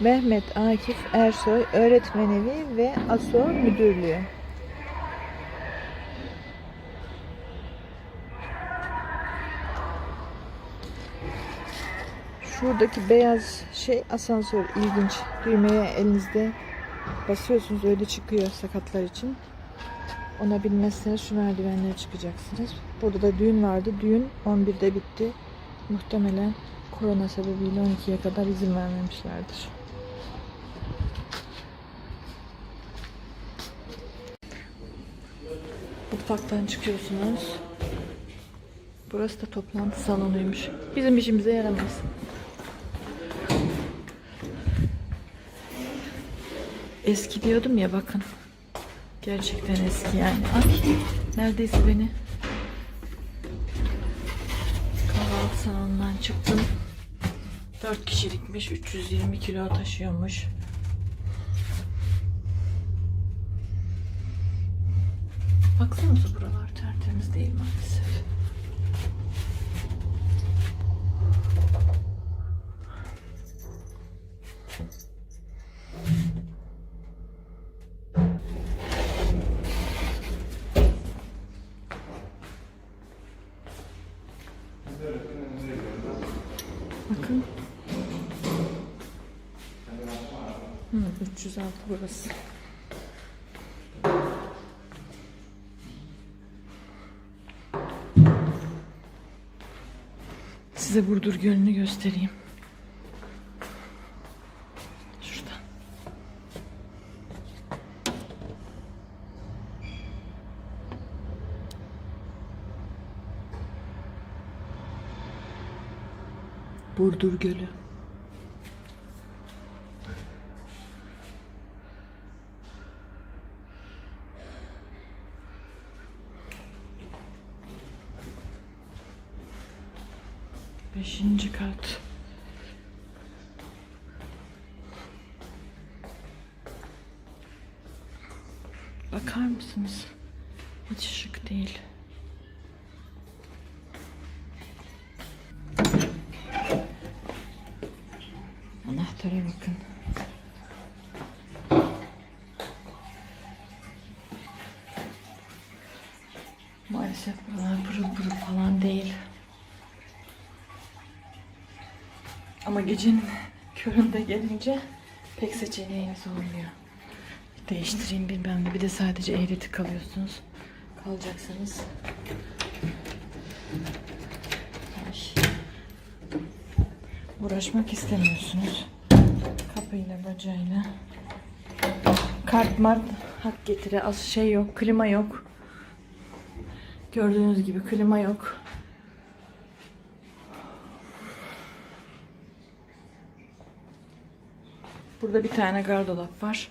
Mehmet Akif Ersoy Öğretmenevi ve ASO Müdürlüğü. Şuradaki beyaz şey asansör ilginç. Düğmeye elinizde basıyorsunuz öyle çıkıyor sakatlar için. Ona bilmezseniz şu merdivenlere çıkacaksınız. Burada da düğün vardı. Düğün 11'de bitti. Muhtemelen korona sebebiyle 12'ye kadar izin vermemişlerdir. Mutfaktan çıkıyorsunuz. Burası da toplantı salonuymuş. Bizim işimize yaramaz. Eski diyordum ya bakın. Gerçekten eski yani. Ay neredeyse beni kahvaltı salonundan çıktım. 4 kişilikmiş. 320 kilo taşıyormuş. Baksanıza buralar tertemiz değil maalesef. Bakın. Hı, 306 burası. Size Burdur Gölü'nü göstereyim. Şurada. Burdur Gölü. Beşinci kat. Bakar mısınız? Hiç şık değil. Anahtara bakın. Maalesef buralar pırıl pırıl falan değil. Ama gecenin köründe gelince pek seçeneğiniz olmuyor. Değiştireyim bilmem ne. Bir de sadece eğreti kalıyorsunuz. Kalacaksanız. Uğraşmak istemiyorsunuz. Kapıyla bacayla. Kart mart hak getire. Az şey yok. Klima yok. Gördüğünüz gibi klima yok. Burada bir tane gardırop var.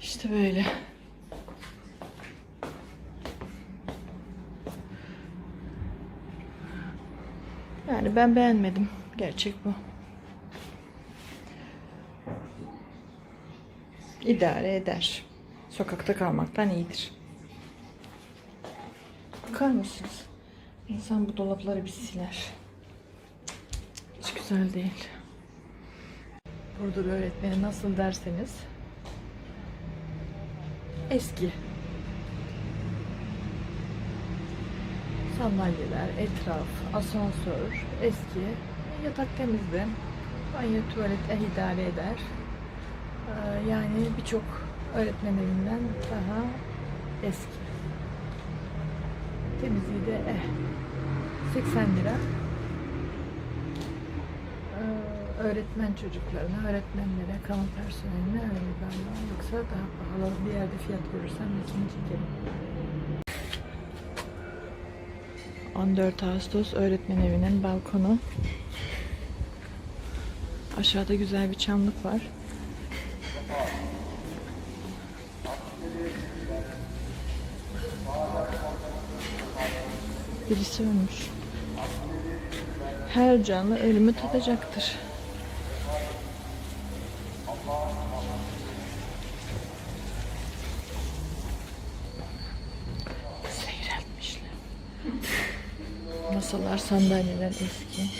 İşte böyle. Yani ben beğenmedim. Gerçek bu. İdare eder. Sokakta kalmaktan iyidir. Bakar mısınız? İnsan bu dolapları bir siler. Güzel değil. Burada öğretmeni nasıl derseniz eski. Sandalyeler, etraf, asansör, eski. Yatak temizdi. Banyo, tuvalet eh idare eder. Ee, Yani birçok öğretmen evinden daha eski. Temizliği de eh. 80 lira. Öğretmen çocuklarına, öğretmenlere, kamu personeline öyle galiba. Yoksa daha pahalı bir yerde fiyat görürsem resmini çekerim. 14 Ağustos öğretmen evinin balkonu. Aşağıda güzel bir çamlık var. Birisi ölmüş. Her canlı ölümü tadacaktır. Seyreltmişler. Nasıl Masalar, sandalyeler eski.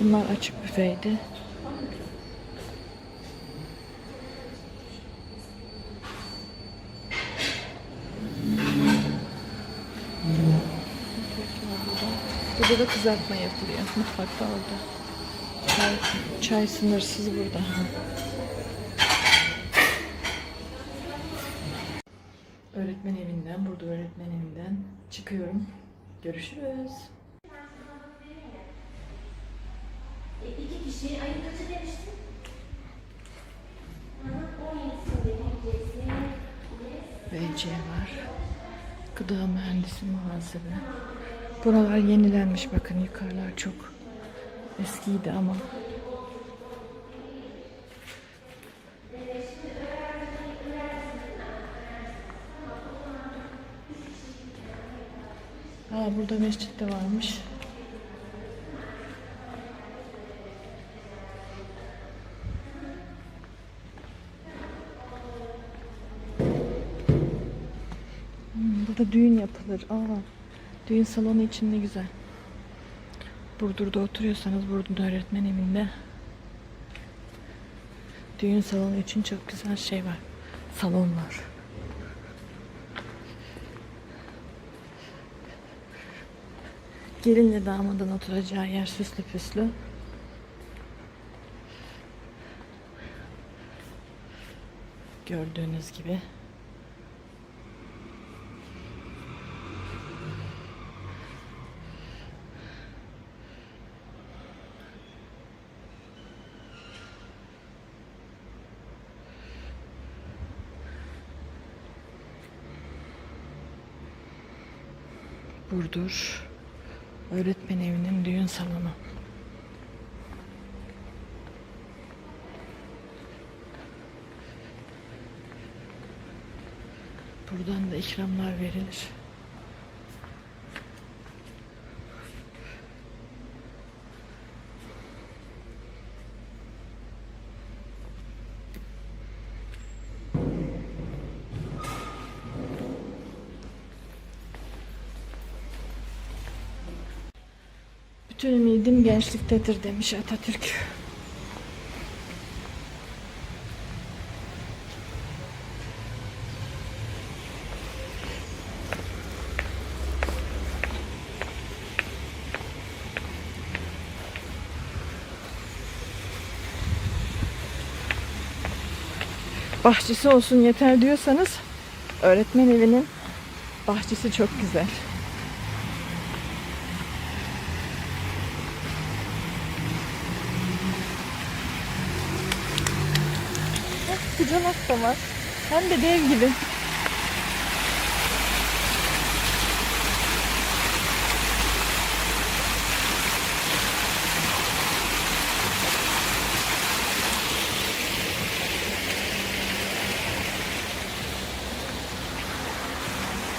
Bunlar açık büfeydi. Burada da kızartma yapılıyor. Mutfakta orada. Çay, çay sınırsız burada. Öğretmen evinden, burada öğretmen evinden çıkıyorum. Görüşürüz. E, iki kişi ayın kaçı demiştin? Aha, 17'sinde gideceksin. BC var. Gıda mühendisi muhasebe. Buralar yenilenmiş bakın yukarılar çok eskiydi ama. Aa, burada mescit de varmış. Hmm, Burada düğün yapılır. Aa, düğün salonu için ne güzel. Burdur'da oturuyorsanız Burdur'da öğretmen evinde düğün salonu için çok güzel şey var. Salon var. Gelinle damadın oturacağı yer süslü püslü. Gördüğünüz gibi. Burdur Öğretmen Evi'nin düğün salonu. Buradan da ikramlar verilir. Bütün ümidim gençliktedir demiş Atatürk. Bahçesi olsun yeter diyorsanız öğretmen evinin bahçesi çok güzel. Sıcalak da var. Hem de dev gibi.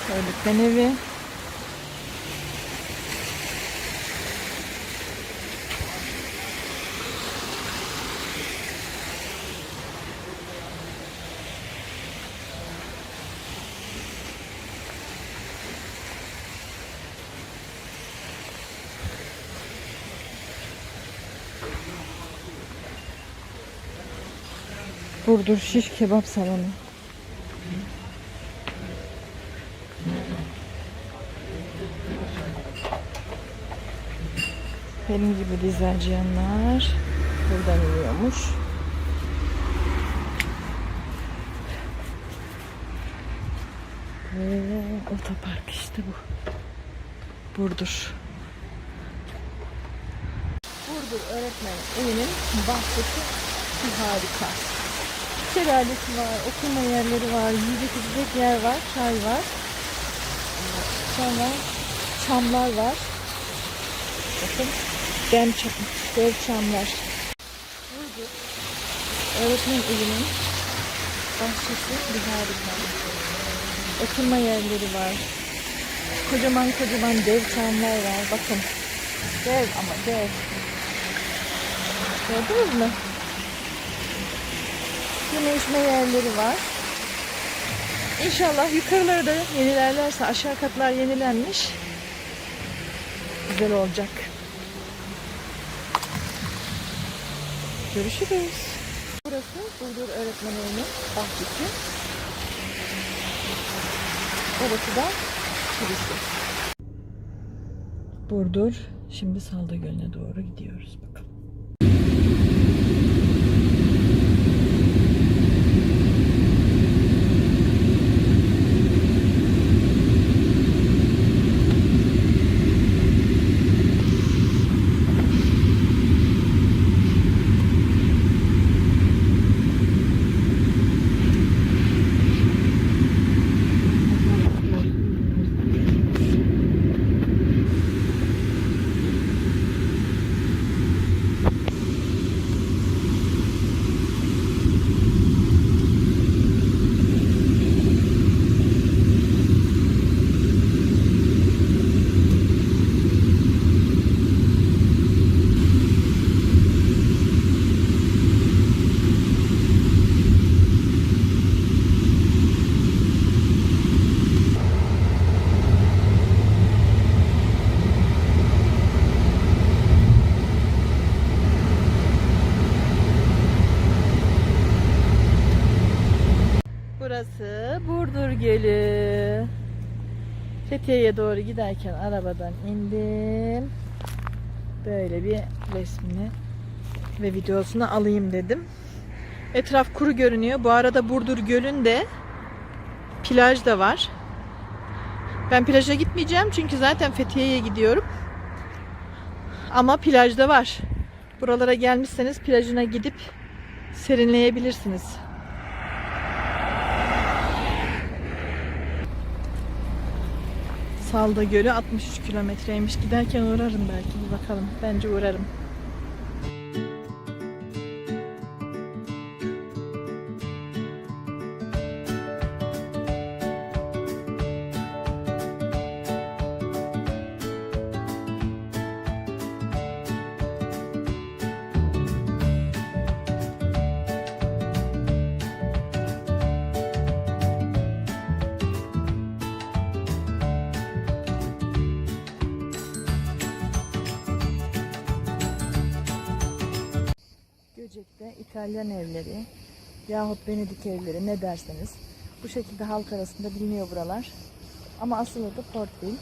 Öğretmen evi. Burdur Şiş Kebap Salonu. Benim gibi dizerciyanlar buradan iniyormuş. Ve otopark işte bu. Burdur. Burdur öğretmen evinin bahçesi harika. Şelalesi var, oturma yerleri var, yiyecek içecek yer var, çay var. Sonra çamlar var. Bakın dem çam, dev çamlar. Burdur öğretmen evinin bahçesi bir harika. Oturma yerleri var. Kocaman kocaman dev çamlar var. Bakın. Dev ama dev. Gördünüz mü? Yeme yerleri var. İnşallah yukarıları da yenilerlerse aşağı katlar yenilenmiş. Güzel olacak. Görüşürüz. Burası Bulgur öğretmenlerinin bahçesi. Orası da kilise. Burdur. Şimdi Salda Gölü'ne doğru gidiyoruz bakalım. Burası Burdur Gölü. Fethiye'ye doğru giderken arabadan indim. Böyle bir resmini ve videosunu alayım dedim. Etraf kuru görünüyor. Bu arada Burdur Gölü'nde plaj da var. Ben plaja gitmeyeceğim çünkü zaten Fethiye'ye gidiyorum. Ama plajda var. Buralara gelmişseniz plajına gidip serinleyebilirsiniz. Salda Gölü 63 kilometreymiş. Giderken uğrarım belki bir bakalım. Bence uğrarım. Göcek'te İtalyan evleri yahut Venedik evleri ne derseniz bu şekilde halk arasında biliniyor buralar. Ama asıl adı Portville.